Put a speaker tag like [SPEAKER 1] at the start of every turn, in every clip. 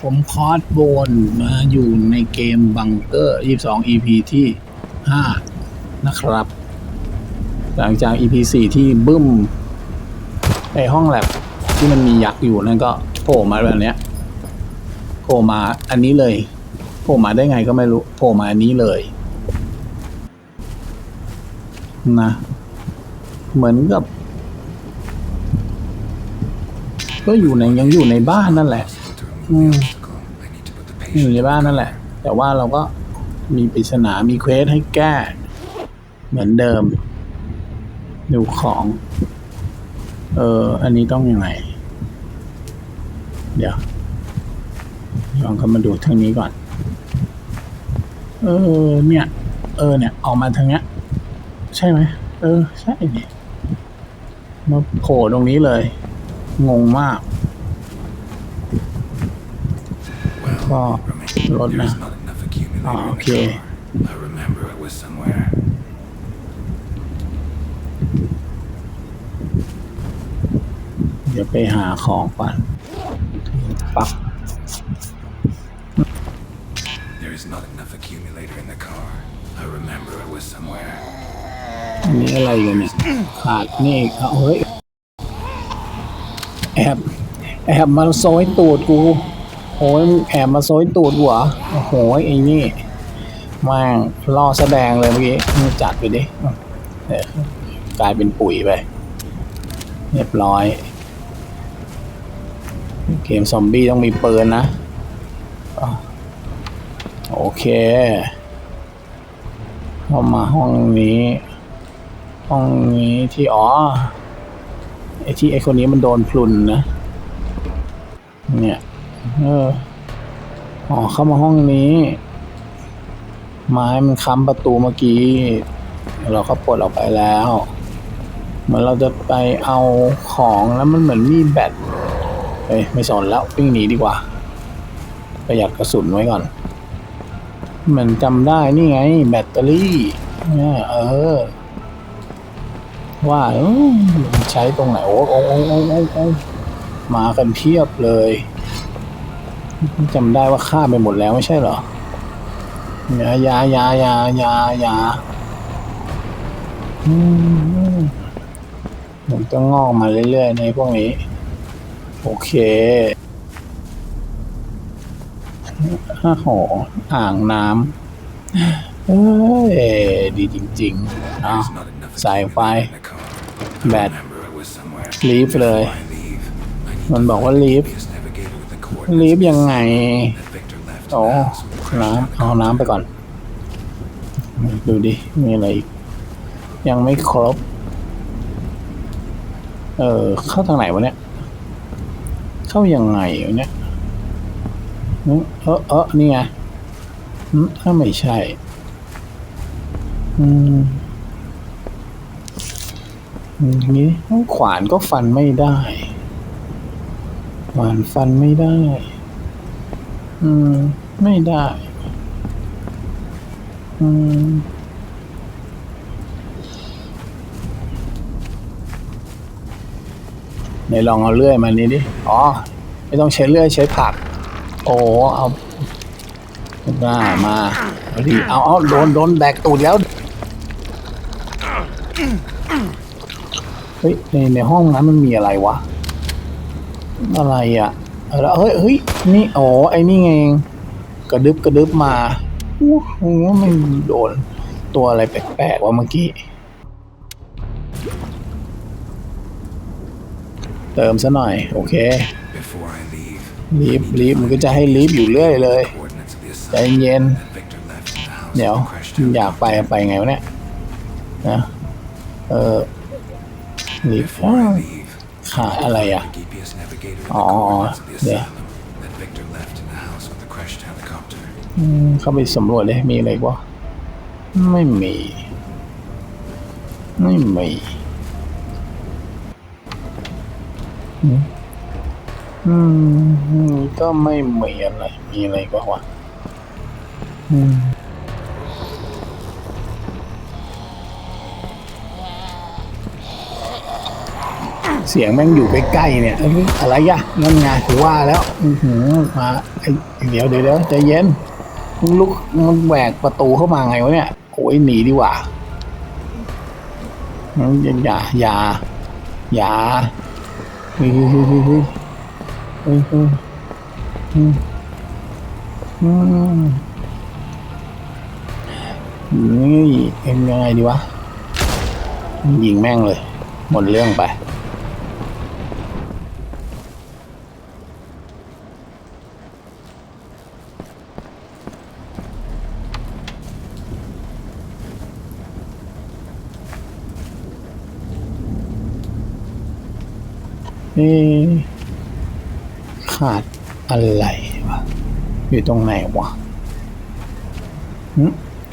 [SPEAKER 1] ผมคอร์สโบนมาอยู่ในเกมบังเกอร์ 22 EP ที่ 5 นะครับ หลังจาก EP 4 ที่บึ้มในห้องแลบที่มันมียักษ์อยู่นั่นก็โผล่มาแบบเนี้ยโผล่มาอันนี้เลยโผล่มาได้ไงก็ไม่รู้โผล่มาอันนี้เลยนะเหมือนกับ ก็อยู่ในยังอยู่ในบ้านนั่นแหละ อืมอยู่ในบ้านนั่นแหละ แต่ว่าเราก็มีปริศนา มีเควสให้แก้ เหมือนเดิม ดูของ เออ อันนี้ต้องยังไง เดี๋ยวลองเข้ามาดูทางนี้ก่อน เออ เนี่ย เออ เนี่ย ออกมาทางเนี้ย ใช่ไหม เออ ใช่เนี่ยมาโผล่ตรงนี้เลย งงมาก ก็รถนะ
[SPEAKER 2] อ๋อ
[SPEAKER 1] โอ
[SPEAKER 2] โอ
[SPEAKER 1] เค
[SPEAKER 2] เค I remember it was somewhere.
[SPEAKER 1] เดี๋ยวไปหาของก่อนปัก
[SPEAKER 2] There is not enough accumulator in the car. I remember it was somewhere.
[SPEAKER 1] อันนี้อะไรกันเนี่ย ขาดนี่อีกเอาเฮ้ย แอบ แอบมาโซยตูดกู โอ้ยแอบมาโซยตูดหรอโอ้โหไอ้นี่แม่งล่อแสดงเลยเมื่อกี้มึงจัดไปดิกลายเป็นปุ๋ยไป เรียบร้อย เกมซอมบี้ต้องมีปืนนะอะโอเค เข้ามาห้องนี้ ห้องนี้ที่อ๋อไอที่ไอคนนี้มันโดนพลุนนะ เนี่ย เออ อ๋อ เข้ามาห้องนี้ ไม้มันค้ำประตูเมื่อกี้ เราก็ปลดออกไปแล้ว เหมือนเราจะไปเอาของแล้วมันเหมือนมีแบตเฮ้ยไม่สนแล้ววิ่งหนีดีกว่า ประหยัดกระสุนไว้ก่อน เหมือนจำได้นี่ไง แบตเตอรี่เนี่ยเออ ว่าเอ้ยมันใช้ตรงไหนโอ้โอ้โอ้โอ้โอ้โอ้มากันเพียบเลย จำได้ว่าฆ่าไปหมดแล้วไม่ใช่เหรอยายายายายายาอืมผมต้องงอกมาเรื่อยๆในพวกนี้ โอเคอ้าหอ่างน้ำเอ้ยดีจริงๆเอา
[SPEAKER 2] There's not enough
[SPEAKER 1] สายไฟ
[SPEAKER 2] accumulator in the car. I
[SPEAKER 1] Bad.
[SPEAKER 2] remember it was somewhere.
[SPEAKER 1] ลีฟเลย มันบอกว่าลีฟ
[SPEAKER 2] previous navigator with the coordinates
[SPEAKER 1] ลีฟยังไง
[SPEAKER 2] that Victor left in
[SPEAKER 1] โอ้
[SPEAKER 2] the house with the crash
[SPEAKER 1] น้ำ
[SPEAKER 2] helicopter.
[SPEAKER 1] เอาน้ำไปก่อน ดูดิ มีอะไรอีก ยังไม่ครบ เออ เข้าทางไหนวะเนี่ย เข้ายังไงวะเนี่ยหึเออเออนี่ไงหึถ้าไม่ใช่ อืมอืมทีนี้ขวานก็ฟันไม่ได้ ขวานฟันไม่ได้ อืม ไม่ได้ อืม ไหนลองเอาเลื่อยมานี้ดิ อ๋อ ไม่ต้องใช้เลื่อยใช้ผัก โอ้เอาหน้ามาเอาดิเอาเอาโดนโดนแดกตูดแล้ว เฮ้ย ในในห้องนั้นมันมีอะไรวะ อะไรอะแล้วเฮ้ยเฮ้ยนี่อ๋อไอ้นี่ไงกระดึบกระดึบมาอู้หูมันโดน ตัวอะไรแปลกๆวะเมื่อกี้ เติมซะหน่อย โอเค
[SPEAKER 2] Before I leave,
[SPEAKER 1] ลีฟลีฟมันก็จะให้ลีฟอยู่เรื่อยเลยใจเย็น เดี๋ยว อยากไปไปไงวะเนี่ยนะเออลีฟ หาอะไรอะ
[SPEAKER 2] อ๋อ เดี๋
[SPEAKER 1] ยวเข้าไปสำรวจเลยมีอะไรบ้างไม่มี ไม่มีอืมก็ไม่มีอะไร มีอะไรบ้างวะอืม เสียงแม่งอยู่ใกล้ๆเนี่ยอะไรอะนั่นไงถือว่าแล้วมาเดี๋ยวเดี๋ยวใจเย็นมึงลุกมันแหวกประตูเข้ามาไงวะเนี่ยโอ้ยหนีดีกว่างั้นอย่าอย่าอย่าเฮ้ยเฮ้ยเฮ้ยเฮ้ยเฮ้ยเฮ้ยเฮ้ยอืมอืมนี่เป็นยังไงดีวะยิงแม่งเลย หมดเรื่องไป อขาดอะไรวะ อยู่ตรงไหนวะ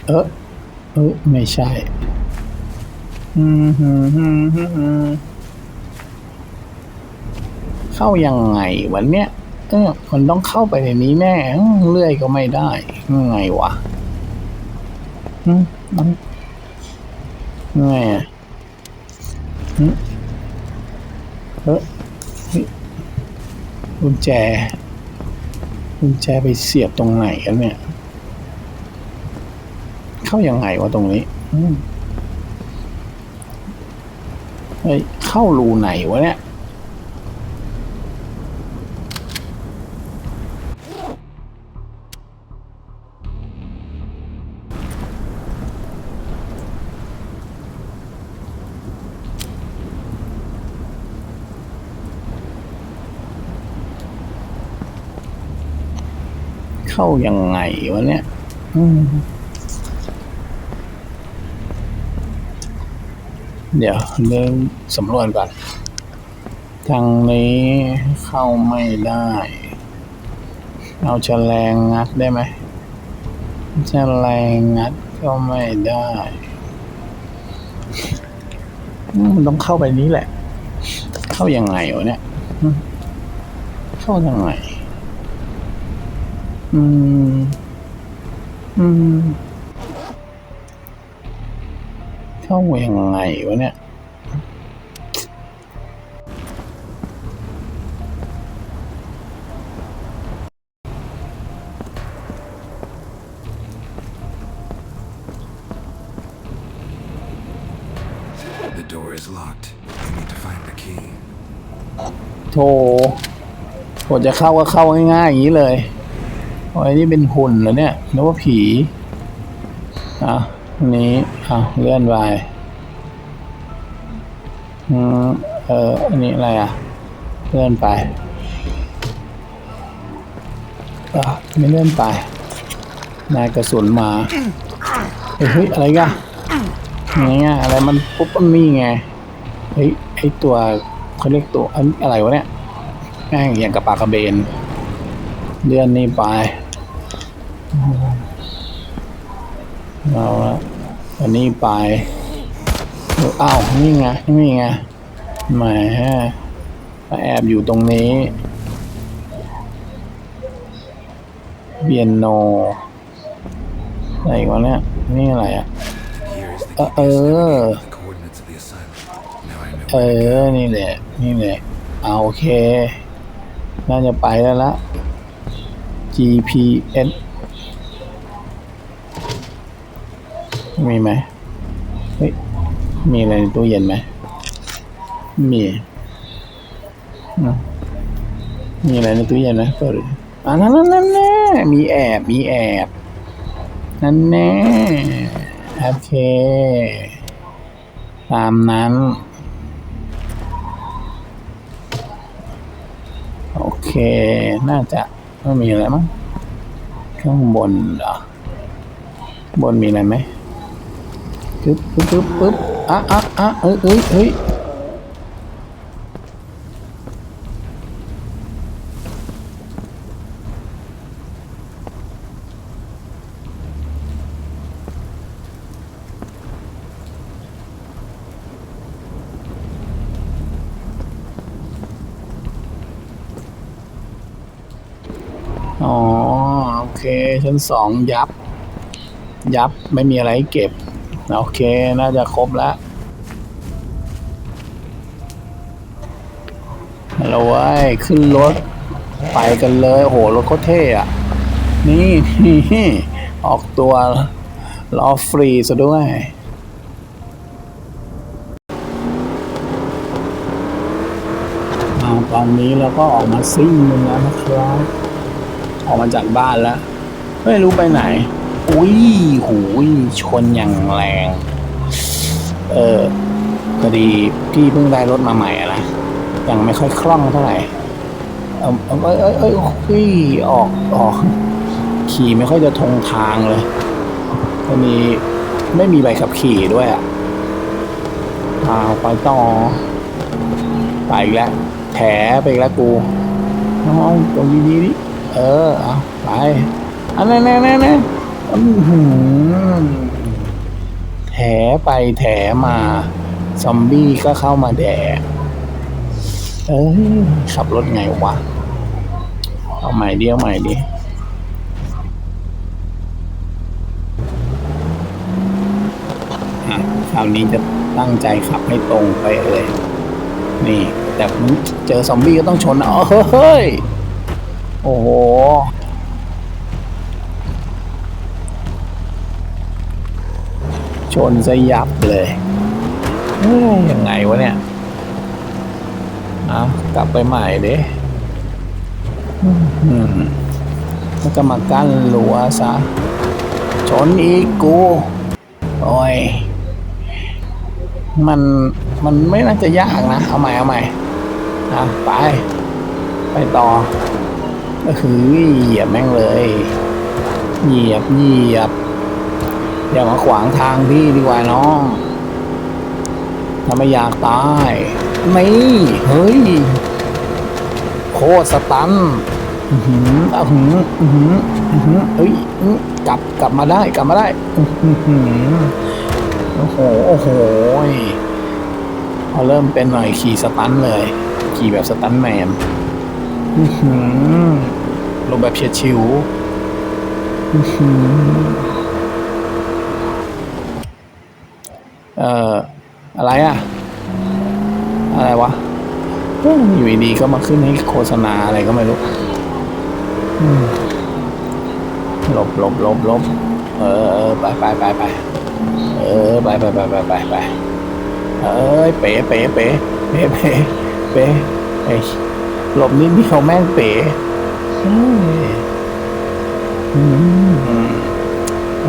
[SPEAKER 1] เออเออไม่ใช่เข้ายังไงวันเนี้ยเออมันต้องเข้าไปในนี้แน่เลื่อยก็ไม่ได้ยังไงวะไงอะเออ กุญแจกุญแจไปเสียบตรงไหนกันเนี่ย เข้ายังไงวะตรงนี้เฮ้ยเข้ารูไหนวะเนี่ย เข้ายังไงวะเนี่ยเดี๋ยวเดินสำรวจก่อน ทางนี้เข้าไม่ได้ เอาแฉลงงัดได้ไหมแฉลงงัดก็ไม่ได้ มันต้องเข้าไปนี้แหละ เข้ายังไงวะเนี่ย เข้ายังไง อืม อืม เข้ายังไงวะเนี่ย
[SPEAKER 2] The door is locked. You need to find the key.
[SPEAKER 1] โถกดจะเข้าก็เข้าง่ายๆอย่างนี้เลย โอ้ยนี่เป็นหุ่นเหรอเนี่ยนึกว่าผีอะนี้อะเลื่อนไปอืมเอออันนี้อะไรอะ เลื่อนไปอะไม่เลื่อนไป นายกระสุนมาเฮ้ยอะไรกันเนี่ยอะไรมันปุ๊บมันนี่ไงเฮ้ยไอตัวเขาเรียกตัวอันอะไรวะเนี่ยแม่งอย่างกับปลากระเบนเลื่อนนี่ไป เอาละอันนี้ไปเอ้าวนี่ไงนี่ไงแหมมาแอบอยู่ตรงนี้เบียนโนอะไรวะเนี่ยนี่อะไรอะเออเออ
[SPEAKER 2] the coordinates of the asylum. Now I know
[SPEAKER 1] เอ
[SPEAKER 2] where to
[SPEAKER 1] อนี่แหละ นี่แหละเอาโอเค น่าจะไปแล้วละ GPS มีไหมเฮ้ยมีอะไรในตู้เย็นไหมมีอืมมีอะไรในตู้เย็นไหมเปิดอ่านั่นนั่นนั่นแน่มีแอบมีแอบนั่นแน่โอเค ตามนั้น โอเค น่าจะไม่มีอะไรมั้งข้างบนเหรอบนมีอะไรไหม ปึ๊บปึ๊บปึ๊บปึ๊บอะอะอะเอ้ยเอ้ยเอ้ยอ๋อ โอเค ชั้นสองยับ ยับ ไม่มีอะไรเก็บ โอเค น่าจะครบแล้วเราไว้ขึ้นรถ ไปกันเลย โห รถโคตรเท่อะนี่นี่ ออกตัวล้อฟรีซะด้วยตอนนี้เราก็ออกมาซิ่งกันแล้วนะครับ ออกมาจากบ้านแล้ว ไม่รู้ไปไหน อุ้ยหูยชนอย่างแรง เออพอดีพี่เพิ่งได้รถมาใหม่อะนะยังไม่ค่อยคล่องเท่าไหร่เออเอยเอยเอยพี่ออกออก ขี่ไม่ค่อยจะทงทางเลยตอนนี้ไม่มีใบขับขี่ด้วยอะอ้าวไปต่อไปอีกแล้วแถไปอีกแล้วกูน้องตรงนี้ดิเออเอาไปอันนั้นแน่น่แน่ แถไปแถมา ซอมบี้ก็เข้ามาแดกเอ้ยขับรถไงวะ เอาใหม่เดิเอาใหม่ดิคราวนี้จะตั้งใจขับให้ตรงไปเลย นี่ แต่เจอซอมบี้ก็ต้องชนนะอ๋อเฮ้ย โอ้โห ชนซะยับเลยเอ้ยยังไงวะเนี่ยเอากลับไปใหม่เดิอืมแล้วก็มากั้นรั้วซะ ชนอีกกู โอ้ย มัน มันไม่น่าจะยากนะ เอาใหม่ เอาใหม่อะไป ไปต่อก็คือเหยียบแม่งเลย เหยียบ เหยียบ อย่ามาขวางทางพี่ดีกว่าน้องถ้าไม่อยากตายนี่เฮ้ย โคตรสตันอือหืออือหืออือหือเฮ้ยกลับกลับมาได้กลับมาได้อือหือโอ้โหโอ้โหพอเริ่มเป็นหน่อยขี่สตันเลย ขี่แบบสตันแมนอือหือลงแบบเฉียดชิวอือหือ เอ่ออะไรอะอะไรวะอยู่ดีๆก็มาขึ้นให้โฆษณาอะไรก็ไม่รู้หลบหลบหลบหลบเออไปไปไปไปเออไปไปไปไปไปไปเอ้ยเป๋เป๋เป๋เป๋เป๋เป๋เอ้หลบนิดเดียวแม่งเป๋เฮ้ย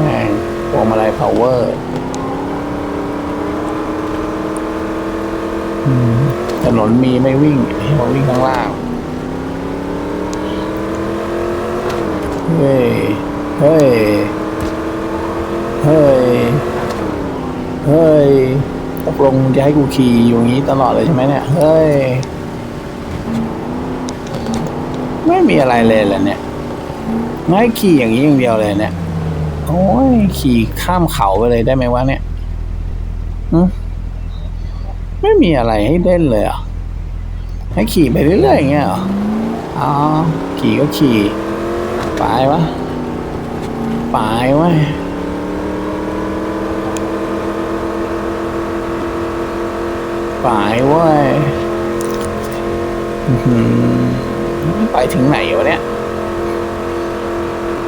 [SPEAKER 1] แม่งพวงมาลัย power อืมถ นนมีไม่วิ่งให้มาวิ่งข้างล่าง เฮ้ย เฮ้ย เฮ้ย เฮ้ยตกลงจะให้กูขี่อยู่อย่างนี้ตลอดเลยใช่ไหมเนี่ย เฮ้ย ไม่มีอะไรเลยแหละเนี่ยไม่ให้ขี่อย่างนี้อย่างเดียวเลยเนี่ย โอ้ยขี่ข้ามเขาไปเลยได้ไหมวะเนี่ยหึ ไม่มีอะไรให้เล่นเลยอะให้ขี่ไปเรื่อยๆอย่างเงี้ยเหรออ๋อขี่ก็ขี่ไปวะไปวะไปเว้ยอื้อหือไปถึงไหนวะเนี่ย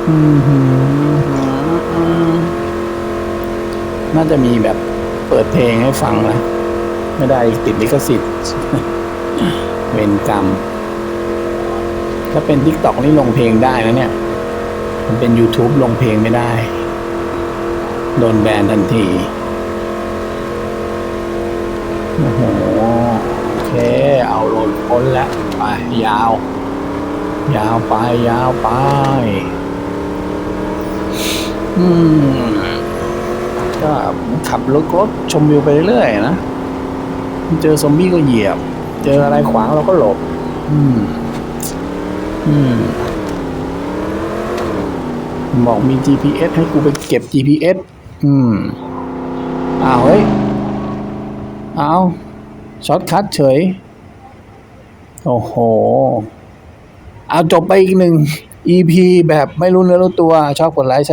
[SPEAKER 1] อื้อหือน่าจะมีแบบเปิดเพลงให้ฟังนะ ไม่ได้ติดลิขสิทธิ์เวรกรรม ถ้าเป็น t ิ k t o k นี่ลงเพลงได้นะเนี่ย มันเป็น YouTube ลงเพลงไม่ได้ โดนแบนทันทีโอ้โหโอเค เอาโลดพ้นแล้วไปยาว ยาวไปยาวไป อืมก็ขับรถรถชมวิวไปเรื่อยนะ เจอซอมบี้ก็เหยียบ เจออะไรขวางเราก็หลบ อืม อืม บอกมี GPS ให้กูไปเก็บ GPS อืม อ้าวเฮ้ยเอาช็อตคัทเฉย โอ้โห เอาจบไปอีกหนึ่ง EP แบบไม่รู้เนื้อรู้ตัว ชอบกดไลค์